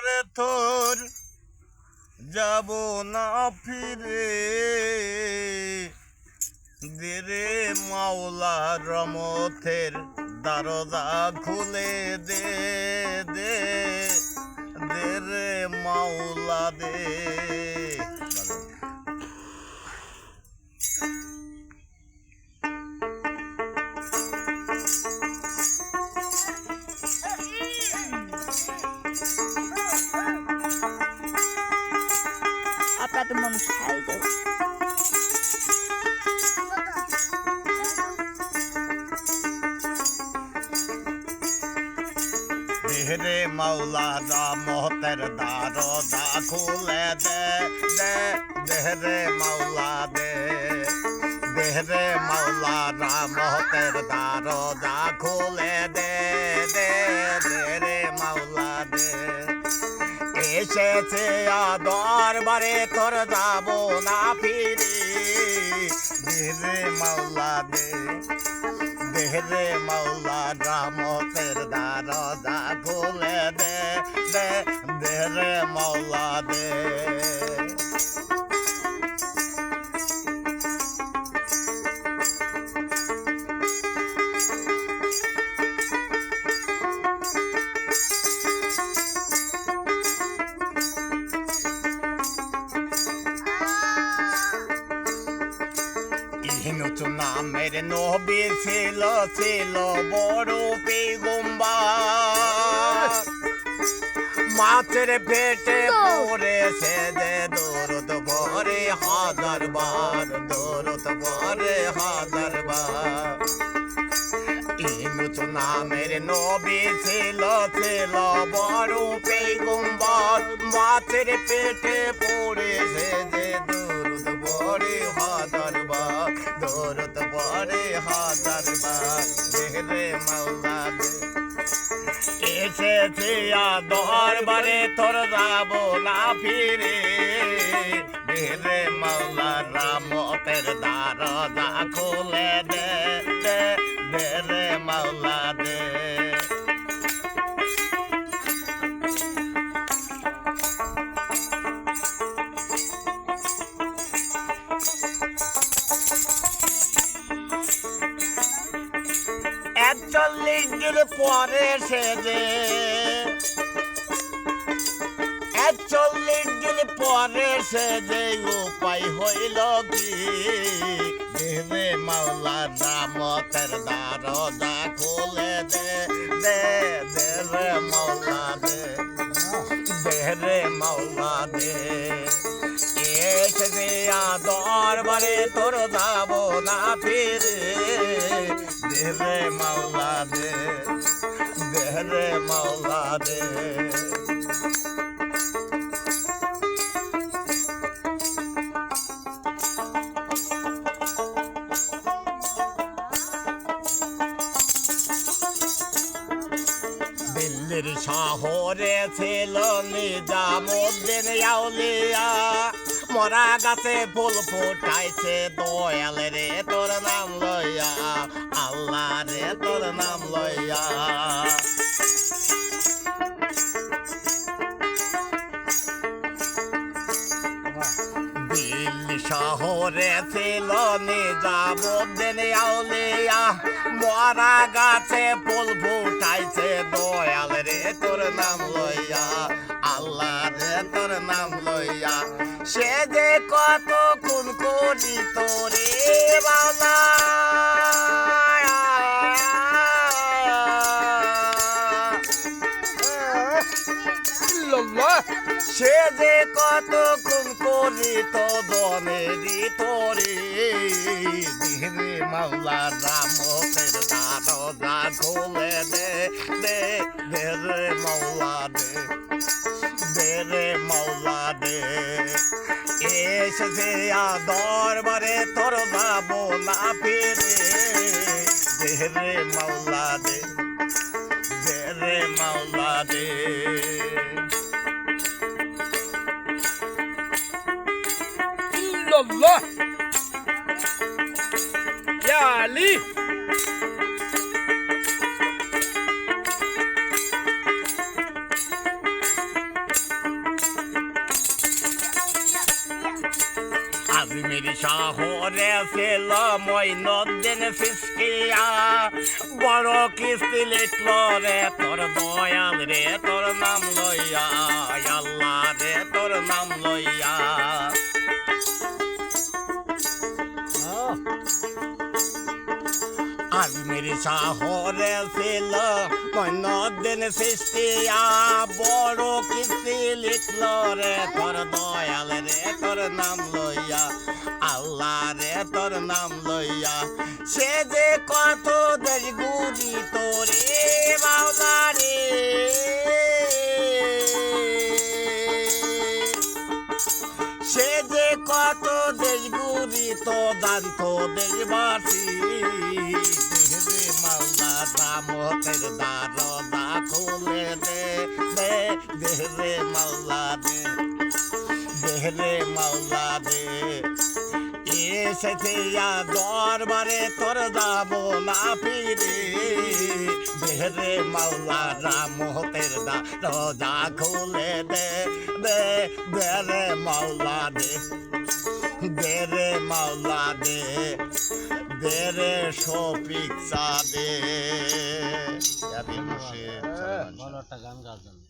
পরে তোর যাব না ফিরে। দেরে মাওলা রমথের দারদা খুলে দে দে দেরে মাওলা দে। দেহরে মাওলা রমথের দরজা খুলে দে দে দেহরে মাওলা দে। দেহরে মাওলা রমথের দরজা খুলে দে দে দেহরে মাওলা দে। এসেছে দরবারে তোর যাব না ফিরি দেহরে মাওলা দে দেহরে মাওলা রামতের দরজা খুলে দে দে দেহরে মাওলা দে। নামের নবী ছিল ছিল বড় পেগম্বার। মাছের পেটে পড়েছে যে দৌড়ত ভরে হাজার বার দৌড়ত ভরে হাজার বার। ইনুচু নামের নবী ছিল ছিল বড় পেগম্বর। মাছের পেটে পড়েছে যে দৌড়ত ভরে হাজার বার। দৌড়ত পরে হাজার বার। দেহরে মাওলা এসেছে তোর যাব না ফিরে। বেরে মাওলা রামতের দরজা খুলে দে। একচল্লিশ দিন পরে সে যে একচল্লিশ দিন পরে সে যে উপায় হইল কি? দেবে মাওলা রামতের দরজা খুলে দে দে দে রে মাওলা দে দে রে মাওলা দে। এসে দরবারে তোর যাব না ফিরে। দেরে মাওলা দে দেরে মাওলা দে। দিল্লির শহরে ছিল নিজামুদ্দিন আউলিয়া। মরা গাছে ফুল ফুটাইছে দয়াল রে তোর নাম লইয়া। শহরে ছিল আউলিয়া মরা গাছে ফুল ফুটাইছে দয়াল রে তোর নাম লইয়া আল্লাহ রে তোর নাম লইয়া সে যে কত খুন করি তোরে বাবা সে যে কত খুন করি তো দমেরি তোরে। দিহরে মাওলা রামতের দারজা খুলে দে দে দে রে মাওলা দে দে রে মাওলা দে। এসেছে দরবারে তোর না ফিরে, দে রে মাওলা দে। বাঙালি আজমির শহরে ফেল মইনদিন ফিসকিয়া বড় কিস্তি লিখল রে তোর দয়াল রে তোর নাম লইয়া আল্লাহ রে তোর নাম লইয়া শহরে ছিল মইনুদ্দিন ফিসকিয়া বড় কিস্তি লিখল রে, তোর দয়াল রে, তোর নাম লইয়া, আল্লাহ রে, তোর নাম লইয়া। সে যে কত দেশ গুরি তোরে বাউলা রে সে যে কত দেশ গুরি তো দান তো দেশবাসী। দামতের দারদা খুলে দে দে দেহরে মাওলা দে দেহরে মাওলা দে এসেছে দরবারে, তোর দাম না ফিরে। দেহরে মাওলা রামতের দা রোজা খুলে দে দে দেরে মাওলা দে দেরে মাওলা দে দেরে শফিক চা দে ভালো একটা গান জন্য